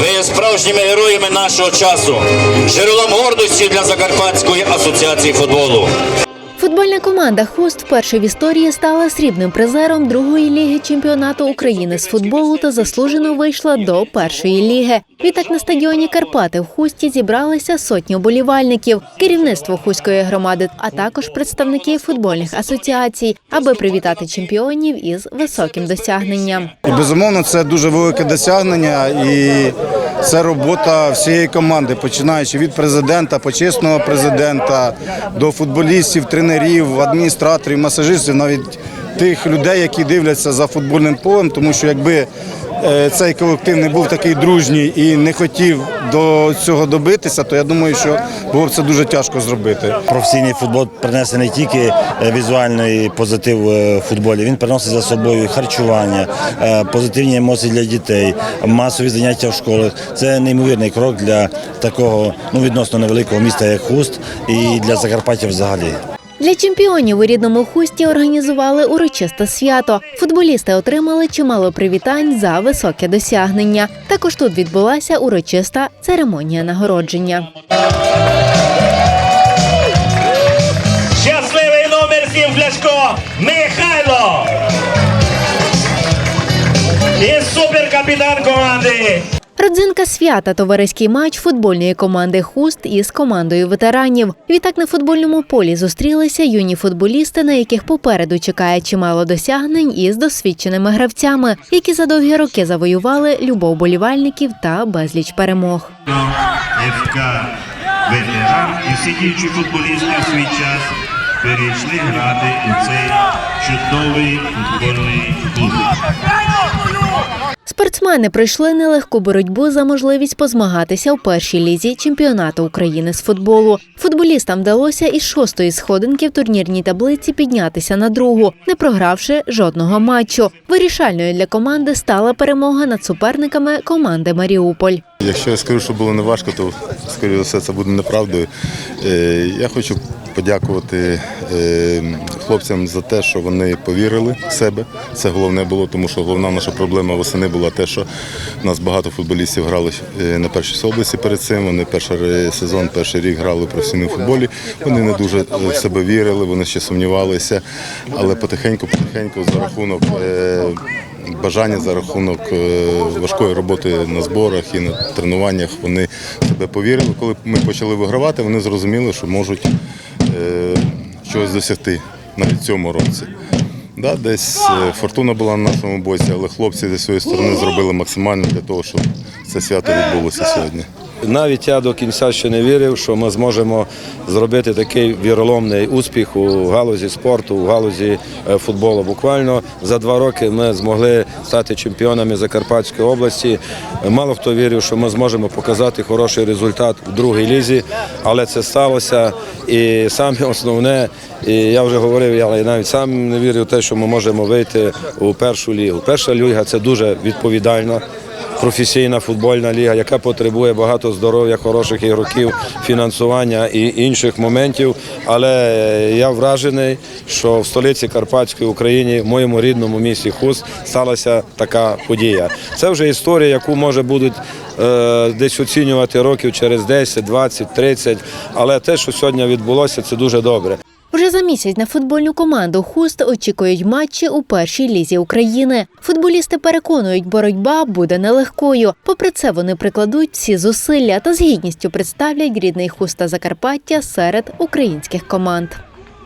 Ви є справжніми героями нашого часу, джерелом гордості для Закарпатської асоціації футболу. Футбольна команда Хуст вперше в історії стала срібним призером другої ліги чемпіонату України з футболу та заслужено вийшла до першої ліги. Відтак на стадіоні Карпати в Хусті зібралися сотні оболівальників, керівництво хуської громади, а також представники футбольних асоціацій, аби привітати чемпіонів із високим досягненням. І безумовно, це дуже велике досягнення, і це робота всієї команди, починаючи від президента, почесного президента до футболістів, тренерів, адміністраторів, масажистів, навіть тих людей, які дивляться за футбольним полем, тому що якби цей колектив не був такий дружній і не хотів до цього добитися, то я думаю, що було б це дуже тяжко зробити. Професійний футбол принесе не тільки е, візуальний позитив е, футболі, він приносить за собою харчування, е, позитивні емоції для дітей, масові заняття в школах. Це неймовірний крок для такого ну відносно невеликого міста, як Хуст, і для Закарпаття взагалі. Для чемпіонів у рідному хусті організували урочисте свято. Футболісти отримали чимало привітань за високе досягнення. Також тут відбулася урочиста церемонія нагородження. Щасливий номер 7 Фляшко Михайло! І суперкапітан команди Родзинка свята товариський матч футбольної команди Хуст із командою ветеранів. Відтак на футбольному полі зустрілися юні футболісти, на яких попереду чекає чимало досягнень із досвідченими гравцями, які за довгі роки завоювали любов болівальників та безліч перемог. ФК ветеран і всі діючі футболісти в свій час перейшли грати у цей чудовий футбольний клуб. Спортсмени пройшли нелегку боротьбу за можливість позмагатися у першій лізі чемпіонату України з футболу. Футболістам вдалося із шостої сходинки в турнірній таблиці піднятися на другу, не програвши жодного матчу. Вирішальною для команди стала перемога над суперниками команди Маріуполь. Якщо я скажу, що було неважко, то скоріше все це буде неправдою. Е, Я хочу подякувати е, хлопцям за те, що вони повірили в себе. Це головне було, тому що головна наша проблема восени була те, що у нас багато футболістів грали е, на першій області перед цим. Вони перший сезон, перший рік грали в професійному футболі. Вони не дуже е, в себе вірили, вони ще сумнівалися, але потихеньку, потихеньку за рахунок. бажання за рахунок важкої роботи на зборах і на тренуваннях вони себе повірили. Коли ми почали вигравати, вони зрозуміли, що можуть щось досягти навіть цьому році. Да, десь е, фортуна була на нашому боці, але хлопці зі своєї сторони зробили максимально для того, щоб це свято відбулося сьогодні. Навіть я до кінця ще не вірив, що ми зможемо зробити такий віроломний успіх у галузі спорту, у галузі е, футболу. Буквально за два роки ми змогли стати чемпіонами Закарпатської області. Мало хто вірив, що ми зможемо показати хороший результат у другій лізі, але це сталося. І саме основне, і я вже говорив, я навіть сам не вірив те, що ми можемо вийти у першу лігу. Перша ліга це дуже відповідальна професійна футбольна ліга, яка потребує багато здоров'я, хороших ігроків, фінансування і інших моментів. Але я вражений, що в столиці Карпатської України, в моєму рідному місті Хуст, сталася така подія. Це вже історія, яку може будуть е, десь оцінювати років через 10, 20, 30. Але те, що сьогодні відбулося, це дуже добре. Вже за місяць на футбольну команду Хуст очікують матчі у першій лізі України. Футболісти переконують, боротьба буде нелегкою. Попри це, вони прикладуть всі зусилля та з гідністю представлять рідний хуста Закарпаття серед українських команд.